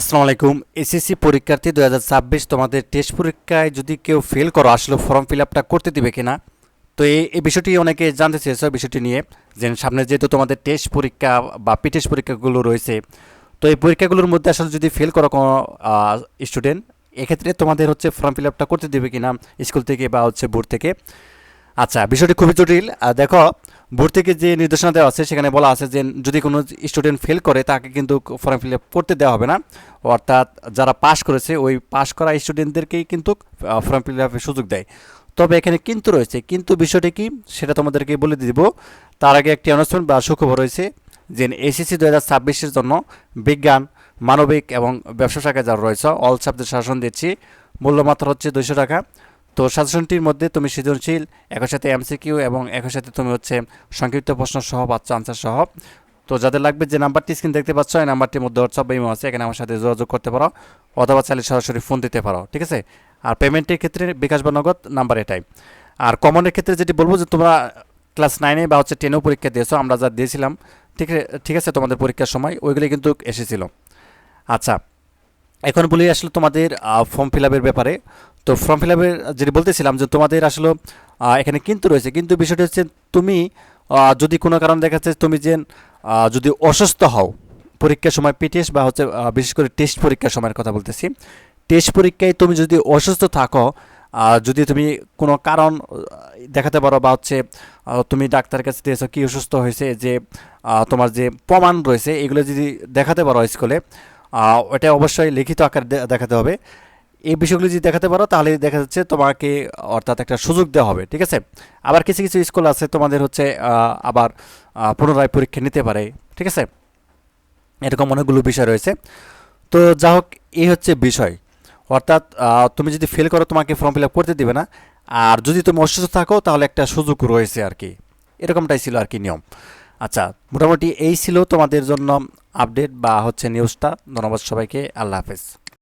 আসসালামু আলাইকুম। এসএসসি পরীক্ষার্থী দুহাজার ছাব্বিশ, তোমাদের টেস্ট পরীক্ষায় যদি কেউ ফেল করো, আসলে ফর্ম ফিল আপটা করতে দিবে কিনা? তো এই বিষয়টি অনেকে জানতে চেয়েছে বিষয়টি নিয়ে। যে সামনে যেহেতু তোমাদের টেস্ট পরীক্ষা বা পিটেস্ট পরীক্ষাগুলো রয়েছে, তো এই পরীক্ষাগুলোর মধ্যে আসলে যদি ফেল করো কোনো স্টুডেন্ট এক্ষেত্রে তোমাদের হচ্ছে ফর্ম ফিল আপটা করতে দেবে কিনা স্কুল থেকে বা হচ্ছে বোর্ড থেকে? আচ্ছা বিষয়টি খুবই জটিল। দেখো, বোর্ড থেকে যে নির্দেশনা দেওয়া আছে, সেখানে বলা আছে যে যদি কোনো স্টুডেন্ট ফেল করে, তাকে কিন্তু ফর্ম ফিল আপ করতে দেওয়া হবে না। অর্থাৎ যারা পাশ করেছে, ওই পাশ করা স্টুডেন্টদেরকেই কিন্তু ফর্ম ফিল আপের সুযোগ দেয়। তবে এখানে কিন্তু রয়েছে, কিন্তু বিষয়টি কি, সেটা তোমাদেরকে বলে দিব। তার আগে একটি অ্যানাউন্সমেন্ট বা সুখবর রয়েছে যে এসএসসি দু হাজার ছাব্বিশের জন্য বিজ্ঞান, মানবিক এবং ব্যবসা শাখায় যারা রয়েছে অল সাবজেক্ট শাসন দিচ্ছি। মূল্যমাত্রা হচ্ছে দুইশো টাকা। তো সাজেশনটির মধ্যে তুমি সৃজনশীল, একই সাথে এমসিকিউ এবং একই সাথে তুমি হচ্ছে সংক্ষিপ্ত প্রশ্ন সহ পাচ্ছ আনসার সহ। তো যাদের লাগবে যে নাম্বারটি স্ক্রিন দেখতে পাচ্ছ, এই নাম্বারটির মধ্যে হোয়াটসঅ্যাপ ইমো আছে, এখানে আমার সাথে যোগাযোগ করতে পারো অথবা চাইলে সরাসরি ফোন দিতে পারো, ঠিক আছে? আর পেমেন্টের ক্ষেত্রে বিকাশ বা নগদ নাম্বার এটাই। আর কমনের ক্ষেত্রে যেটি বলব যে তোমরা ক্লাস নাইনে বা হচ্ছে টেনেও পরীক্ষা দিয়েছ, আমরা যা দিয়েছিলাম, ঠিক ঠিক আছে তোমাদের পরীক্ষার সময়, ওইগুলি কিন্তু এসেছিল। আচ্ছা এখন বলি আসলে তোমাদের ফর্ম ফিল আপের ব্যাপারে। তো ফর্ম ফিল আপের যেটি বলতেছিলাম যে তোমাদের আসলে এখানে কিন্তু রয়েছে। কিন্তু বিষয়টা হচ্ছে তুমি যদি কোনো কারণ দেখা যাচ্ছে তুমি যে যদি অসুস্থ হও, পরীক্ষার সময় পিটিএস বা হচ্ছে বিশেষ করে টেস্ট পরীক্ষার সময়ের কথা বলতেছি টেস্ট পরীক্ষায় তুমি যদি অসুস্থ থাকো যদি তুমি কোনো কারণ দেখাতে পারো বা হচ্ছে তুমি ডাক্তারের কাছে দিয়েছ কি অসুস্থ হয়েছে, যে তোমার যে প্রমাণ রয়েছে, এগুলো যদি দেখাতে পারো স্কুলে ওটা অবশ্যই লিখিত আকারে দেখাতে হবে। এই বিষয়গুলো যদি দেখাতে পারো, তাহলে দেখা যাচ্ছে তোমাকে, অর্থাৎ একটা সুযোগ দেওয়া হবে, ঠিক আছে? আবার কিছু কিছু স্কুল আছে তোমাদের হচ্ছে আবার পুনরায় পরীক্ষা নিতে পারে, ঠিক আছে? এরকম অনেকগুলো বিষয় রয়েছে। তো যা হোক, এই হচ্ছে বিষয়। অর্থাৎ তুমি যদি ফেল করো, তোমাকে ফর্ম ফিল আপ করতে দিবে না। আর যদি তুমি অসুস্থ থাকো, তাহলে একটা সুযোগ রয়েছে আর কি। এরকমটাই ছিল আর কি নিয়ম। আচ্ছা মোটামুটি এই ছিল তোমাদের জন্য আপডেট বা হচ্ছে নিউজটা। ধন্যবাদ সবাইকে। আল্লাহ হাফেজ।